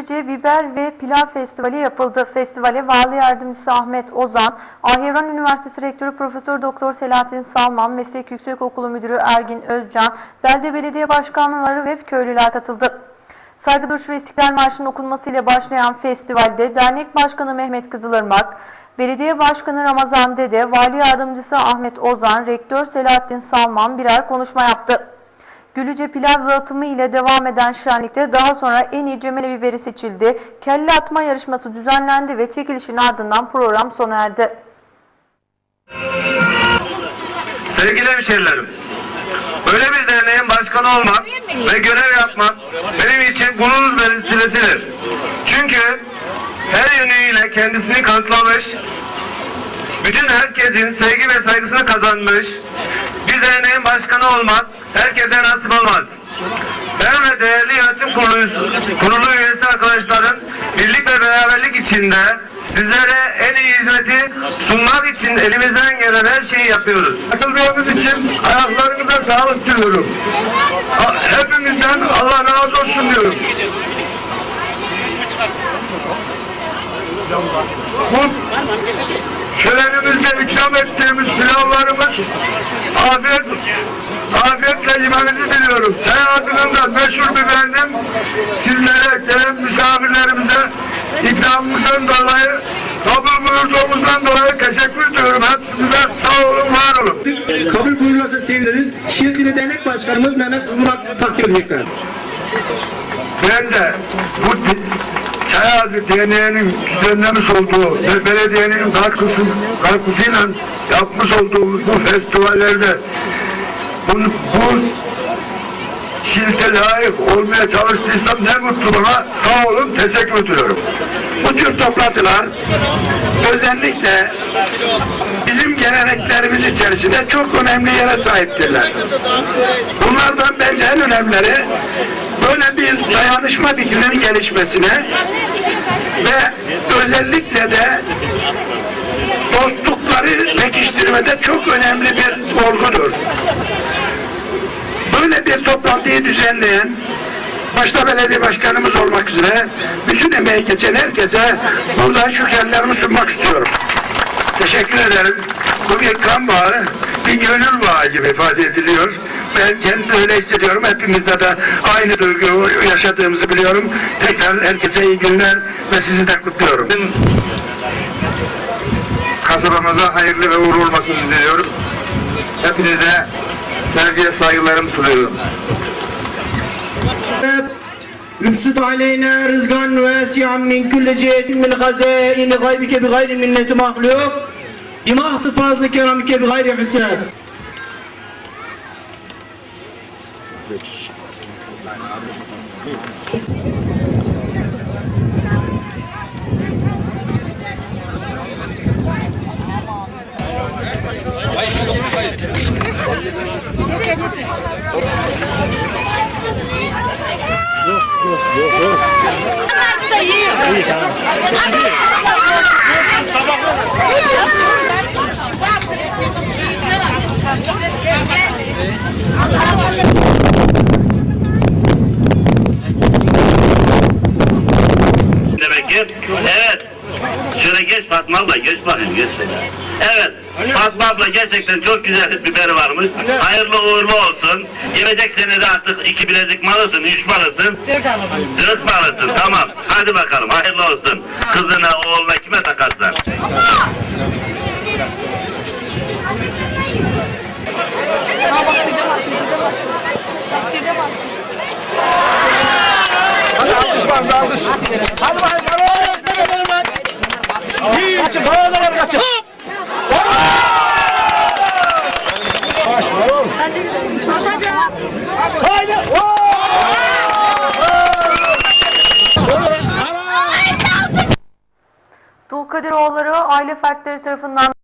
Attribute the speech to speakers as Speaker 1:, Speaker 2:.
Speaker 1: Gülüce Biber ve Pilav Festivali yapıldı. Festivale Vali Yardımcısı Ahmet Ozan, Ahivran Üniversitesi Rektörü Profesör Doktor Selahattin Salman, Meslek Yüksekokulu Müdürü Ergin Özcan, Belde Belediye Başkanları ve köylüler katıldı. Saygı duruşu ve İstiklal Marşı'nın okunmasıyla başlayan festivalde dernek başkanı Mehmet Kızılırmak, belediye başkanı Ramazan Dede, vali yardımcısı Ahmet Ozan, rektör Selahattin Salman birer konuşma yaptı. Gülüce pilav dağıtımı ile devam eden şenlikte daha sonra en iyi cemele biberi seçildi. Kelle atma yarışması düzenlendi ve çekilişin ardından program sona erdi.
Speaker 2: Sevgili hemşerilerim, böyle bir derneğin başkanı olmak ve görev yapmak benim için gurur vesilesidir. Çünkü her yönüyle kendisini kanıtlamış, bütün herkesin sevgi ve saygısını kazanmış bir derneğin başkanı olmak herkese nasip olmaz. Ben ve değerli yönetim kurulu, kurulu üyesi arkadaşların birlik ve beraberlik içinde sizlere en iyi hizmeti sunmak için elimizden gelen her şeyi yapıyoruz.
Speaker 3: Katıldığınız için ayaklarınıza sağlık diliyorum. Hepimizden Allah razı olsun diyorum. Bu şölenimizde ikram ettiğimiz pilavlarımız afiyet afiyetle yemenizi diliyorum. Çay ağzının meşhur biberinin sizlere gelen misafirlerimize ikramımızdan dolayı kabul buyurduğumuzdan dolayı teşekkür ediyorum. Hepsinize sağ olun, var olun.
Speaker 4: Kabul buyurulursa seviniriz. Şiirtili Dernek Başkanımız Mehmet Kızılmak takdim edecekler.
Speaker 3: Ben de bu Çayazı Derneği'nin düzenlemiş olduğu ve belediyenin katkısı, katkısıyla yapmış olduğu bu festivallerde bu, bu şilte layık olmaya çalıştıysam ne mutlu bana. Sağ olun, teşekkür ediyorum.
Speaker 5: Bu tür toplantılar özellikle bizim geleneklerimiz içerisinde çok önemli yere sahiptirler. Bunlardan bence en önemlileri böyle bir dayanışma fikrinin gelişmesine ve özellikle toplantıyı düzenleyen başta belediye başkanımız olmak üzere bütün emeği geçen herkese buradan şükranlarımı sunmak istiyorum.
Speaker 3: Teşekkür ederim. Bu bir kan bağı, bir gönül bağı gibi ifade ediliyor. Ben kendimi öyle hissediyorum. Hepimizde de aynı duyguyu yaşadığımızı biliyorum. Tekrar herkese iyi günler ve sizi de kutluyorum. Kasabamıza hayırlı ve uğurlu olmasını diliyorum. Hepinize sevgiye saygılarımı sunuyorum.
Speaker 4: Übsüt aleyna rızgan ve siyan min külle cihetin min hazaini gaybike bi gayri minneti mahluk. İmahsı fazlı keramike bi gayri hesab.
Speaker 2: Demek ki evet. Şöyle geç Fatma abla geç bakayım geç. Evet Fatma abla gerçekten çok güzel bir biberi varmış. Hayırlı uğurlu olsun. Gelecek sene de artık iki bilezik malısın, üç malısın. Dört alırsın. Dört malısın tamam. Hadi bakalım hayırlı olsun. Kızına oğluna kime takarsan.
Speaker 1: Aile fertleri tarafından